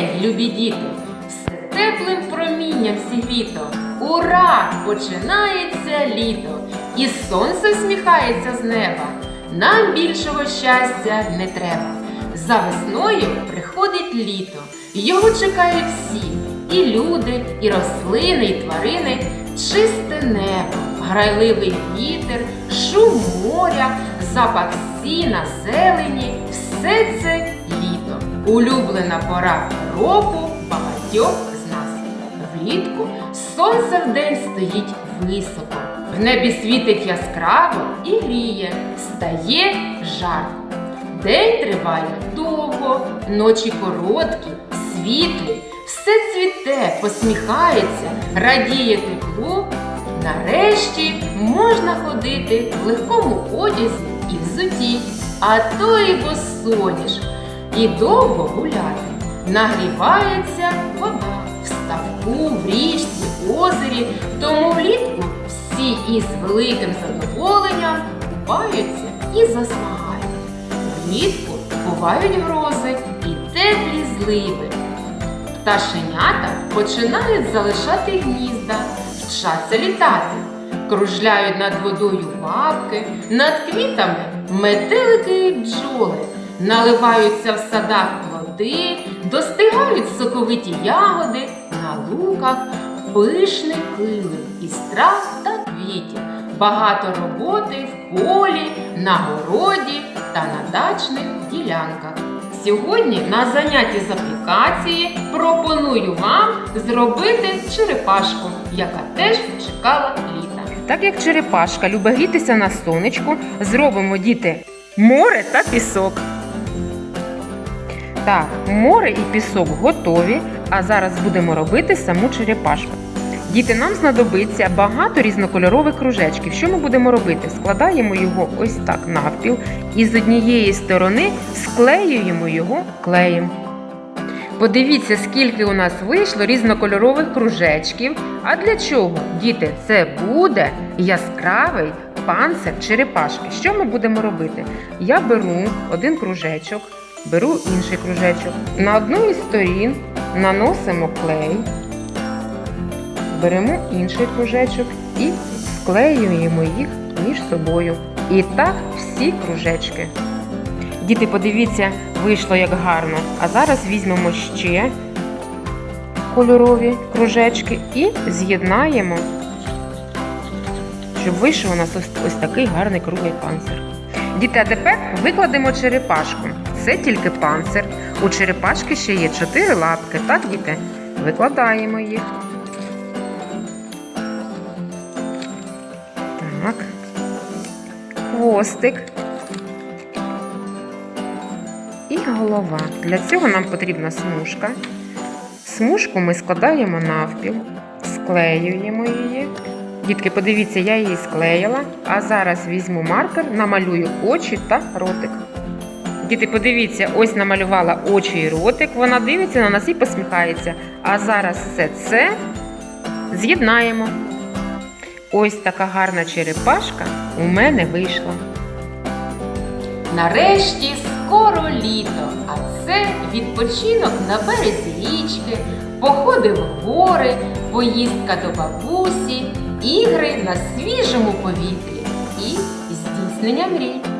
день, любі діти! Все теплим промінням зігріто. Ура! Починається літо, і сонце всміхається з неба. Нам більшого щастя не треба. За весною приходить літо. Його чекають всі. І люди, і рослини, і тварини, чисте небо, грайливий вітер, шум моря, запах сіна, зелені все це. Улюблена пора року багатьох з нас. Влітку сонце вдень стоїть високо, в небі світить яскраво і гріє, стає жарко. День триває довго, ночі короткі, світлі, все цвіте, посміхається, радіє теплу. Нарешті можна ходити в легкому одязі і взуті, а то і босоніж, і довго гуляти. Нагрівається вода в ставку, в річці, в озері, тому влітку всі із великим задоволенням купаються і засмагають. Влітку бувають грози і теплі зливи. Пташенята починають залишати гнізда, вчаться літати, кружляють над водою бабки, над квітами метелики і бджоли, наливаються в садах плоди, достигають соковиті ягоди на луках, пишний килим із трав та квітів, багато роботи в полі, на городі та на дачних ділянках. Сьогодні на занятті з аплікації пропоную вам зробити черепашку, яка теж чекала літа. Так як черепашка любить грітися на сонечку, зробимо діти море та пісок. Так, море і пісок готові, а зараз будемо робити саму черепашку. Діти, нам знадобиться багато різнокольорових кружечків. Що ми будемо робити? Складаємо його ось так навпіл і з однієї сторони склеюємо його клеєм. Подивіться, скільки у нас вийшло різнокольорових кружечків. А для чого? Діти, це буде яскравий панцир черепашки. Що ми будемо робити? Я беру один кружечок, беру інший кружечок. На одну із сторін наносимо клей, беремо інший кружечок і склеюємо їх між собою. І так всі кружечки. Діти, подивіться, вийшло як гарно. А зараз візьмемо ще кольорові кружечки і з'єднаємо, щоб вийшов у нас ось, такий гарний круглий панцир. Діти, а тепер викладемо черепашку. Це тільки панцир. У черепашки ще є чотири лапки. Так, діти? Викладаємо їх. Так. Хвостик і голова. Для цього нам потрібна смужка. Смужку ми складаємо навпіл, склеюємо її. Дітки, подивіться, я її склеїла, а зараз візьму маркер, намалюю очі та ротик. Діти, подивіться, ось намалювала очі і ротик. Вона дивиться на нас і посміхається. А зараз все це з'єднаємо. Ось така гарна черепашка у мене вийшла. Нарешті скоро літо, а це відпочинок на березі річки, походи в гори, поїздка до бабусі, ігри на свіжому повітрі і здійснення мрій.